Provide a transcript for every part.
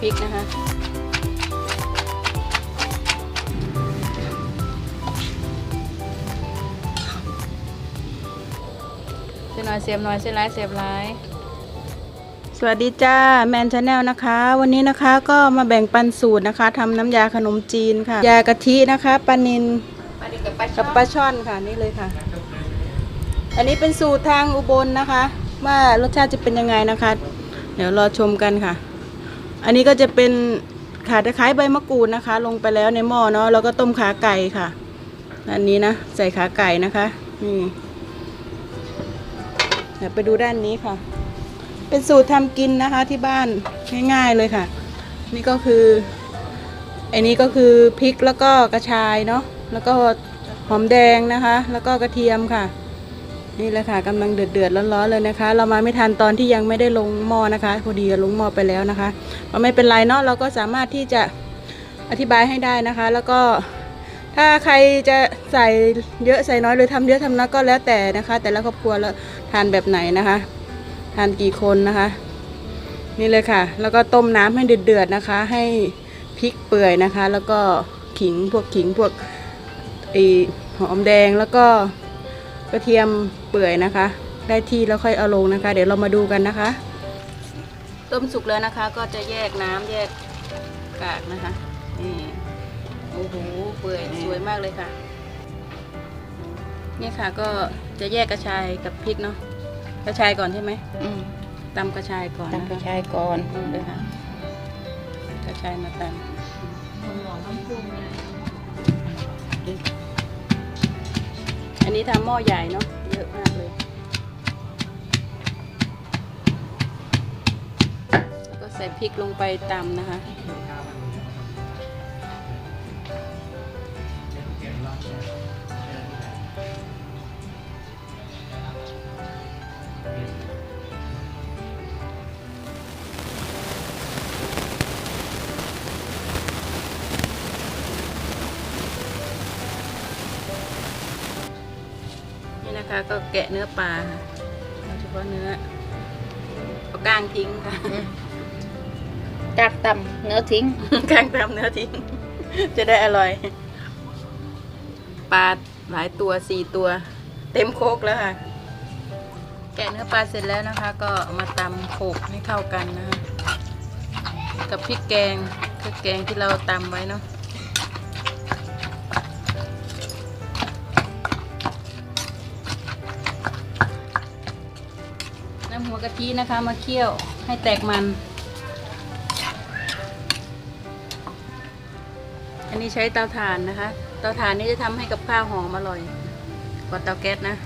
พริกนะคะ เสียหน่อยเสียบหน่อยเสียร้ายเสียบร้ายสวัสดีจ้าแมนชาแนลนะคะ วันนี้นะคะก็มาแบ่งปันสูตรนะคะทำน้ำยาขนมจีนค่ะ ยากะทินะคะปลานินปลาดิบกับปลากับปลาช่อนค่ะนี่เลยค่ะ อันนี้เป็นสูตรทางอุบลนะคะ ว่ารสชาติจะเป็นยังไงนะคะ เดี๋ยวรอชมกันค่ะ อันนี้ก็จะเป็นขาตะไคร้ใบมะกรูดนะคะ ลงไปแล้วในหม้อเนาะแล้วก็ต้มขาไก่ค่ะ อันนี้นะใส่ขาไก่นะคะนี่เดี๋ยวไปดูด้านนี้ค่ะ เป็นสูตรทำกินนะคะที่บ้านง่ายๆเลยค่ะ นี่ก็คืออันนี้ก็คือพริกแล้วก็กระชายเนาะแล้วก็หอมแดงนะคะ แล้วก็กระเทียมค่ะ นี่แหละค่ะกำลังเดือดเดือดร้อนๆเลยนะคะ เรามาไม่ทันตอนที่ยังไม่ได้ลงหม้อนะคะพอดีลงหม้อไปแล้วนะคะก็ไม่เป็นไรเนาะเราก็สามารถที่จะอธิบายให้ได้นะคะ แล้วก็ถ้าใครจะใส่เยอะใส่น้อยหรือทำเยอะทำน้อยก็แล้วแต่นะคะ แต่ละครอบครัวแล้วทานแบบไหนนะคะ ทานกี่คนนะคะ นี่เลยค่ะ แล้วก็ต้มน้ำให้เดือดๆนะคะ ให้พริกเปื่อยนะคะ แล้วก็ขิงพวกขิงพวกไอหอมแดงแล้วก็กระเทียม เปื่อยนะคะ ได้ที่แล้วค่อยเอาลงนะคะ เดี๋ยวเรามาดูกันนะคะ ต้มสุกแล้วนะคะ ก็จะแยกน้ำแยกกากนะคะนี่โอ้โหเปื่อยสวยมากเลยค่ะนี่ค่ะก็จะแยกกระชายกับพริกเนาะกระชายก่อนใช่ไหมอืมตำกระชายก่อนตำนะกระคะชายก่อนนี่เลยค่ะกระชายมาตำอันนี้ทำหม้อใหญ่เนาะ ใส่พริกลงไปตำนะคะ นี่นะคะก็แกะเนื้อปลาค่ะเอาเฉพาะเนื้อเอาก้างทิ้งค่ะ จากตำเนื้อทิ้งก้างตามเนื้อทิ้ง จะได้อร่อย ปลาหลายตัวสี่ตัว เต็มโคกแล้วค่ะ แกะเนื้อปลาเสร็จแล้วนะคะ ก็เอามาตำโขลกให้เข้ากันนะคะ กับพริกแกงพริกแกงที่เราตำไว้เนาะน้ำหัวกะทินะคะมาเคี่ยวให้แตกมัน นนี้ใช้เตาถ่านนะคะ เตาถ่านนี้จะทำให้กับข้าวหอมอร่อย กว่าเตาแก๊สนะ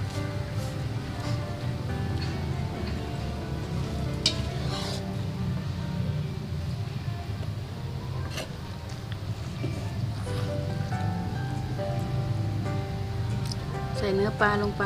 ใส่เนื้อปลาลงไป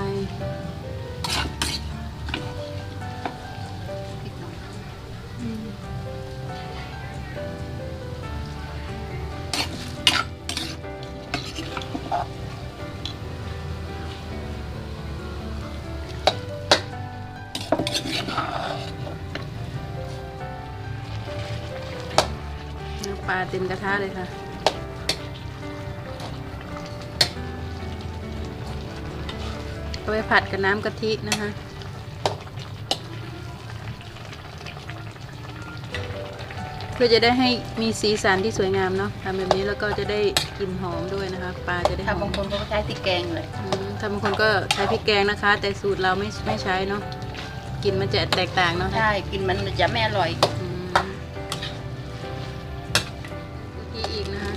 นื้อปลาเต็มกระทะเลยค่ะเอาไปผัดกับน้ำกะทินะคะเพื่อจะได้ให้มีสีสันที่สวยงามเนาะทำแบบนี้แล้วก็จะได้กลิ่นหอมด้วยนะคะ ปลาจะได้หถ้าอมบางคนก็ใช้พริกแกงเลยอืมถ้าบางคนก็ใช้พริกแกงนะคะ แต่สูตรเราไม่ไม่ใช้เนาะ กลิ่นมันจะแตกต่างเนาะใช่กินมันจะไม่อร่อยอืมกะทิอีกนะคะ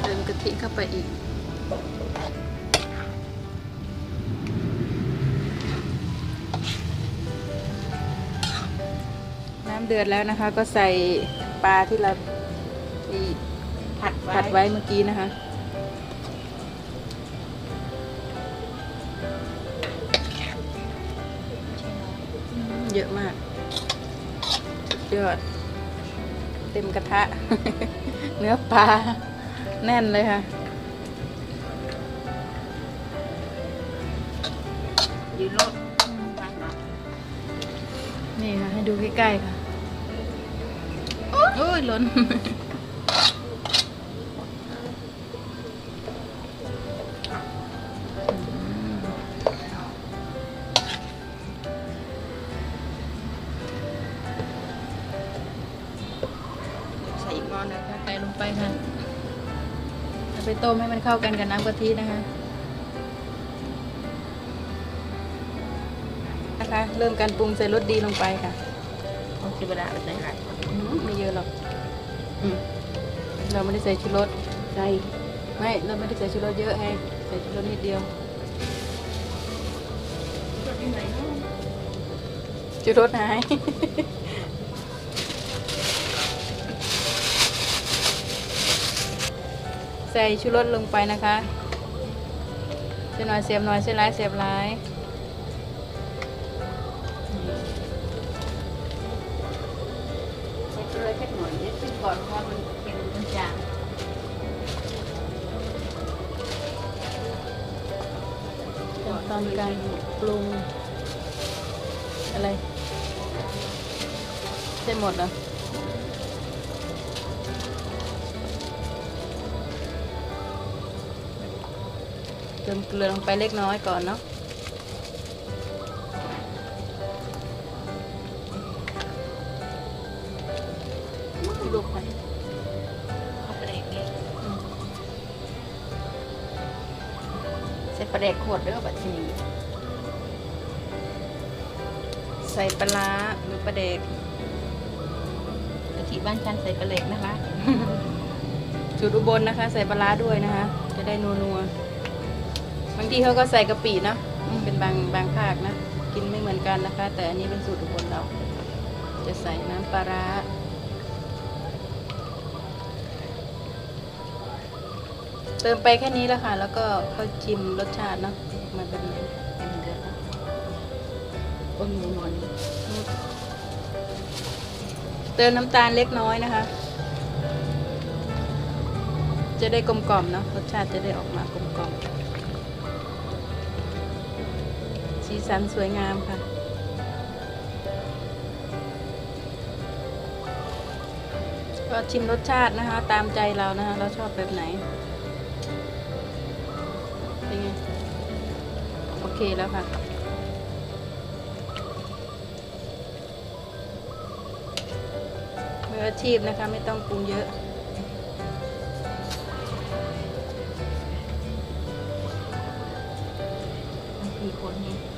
เติมกะทิเข้าไปอีก น้ำเดือดแล้วนะคะ ก็ใส่ปลาที่เราที่ผัดไว้ผัดไว้เมื่อกี้นะคะ เยอะมากสุดยอด เต็มกระทะ เนื้อปลา แน่นเลยค่ะ ยืนรถทางมานี่ค่ะ ให้ดูใกล้ๆค่ะ โอ้ยหล่นใส่อีกหม้อนึงค่ะใส่ลงไปค่ะเอาไปต้มให้มันเข้ากันกับน้ำกะทินะคะนะคะ เริ่มการปรุงใส่รสดีลงไปค่ะ เอาสิบดาไปใส่ไข่อืมไม่เยอะหรอกอืมเราไม่ได้ใส่ชูรสใส่ไม่เราไม่ได้ใส่ชูรสเยอะให้ใส่ชูรสนิดเดียวชูรสหายใส่ชูรสลงไปนะคะเสียหน่อยเสียบหน่อยเสียร้ายเสียบร้าย ค่หน่อยนิดนึงก่อนเพราะมันเค็มมันจางตอนการปรุงอะไรใช่หมดเหรอเติมเกลือลงไปเล็กน้อยก่อนเนาะ ลูกไปเอาไปเด็กเลยใส่ปลาแดกขวดเด้อบัดทีนี้ใส่ปลาหรือปลาเด็กกะทิบ้านฉันใส่ปลาเล็กนะคะสูตรอุบลนะคะ ใส่ปลาร้ด้วยนะคะ จะได้นัวนัวๆบางทีเขาก็ใส่กะปินะเป็นบางบางภาคนะ กินไม่เหมือนกันนะคะ แต่อันนี้เป็นสูตรอุบลเรา จะใส่น้ำปลา เติมไปแค่นี้แล้วค่ะ แล้วก็ค่อยชิมรสชาติเนาะมันเป็นไงเป็นเดือนละต้นนูนวลเติมน้ำตาลเล็กน้อยนะคะ จะได้กลมกล่อมเนาะรสชาติจะได้ออกมากลมกล่อมสีสันสวยงามค่ะก็ชิมรสชาตินะคะ ตามใจเรานะคะ เราชอบแบบไหน เป็นไง โอเคแล้วค่ะ มืออาชีพนะคะ ไม่ต้องปรุงเยอะมีคนนี้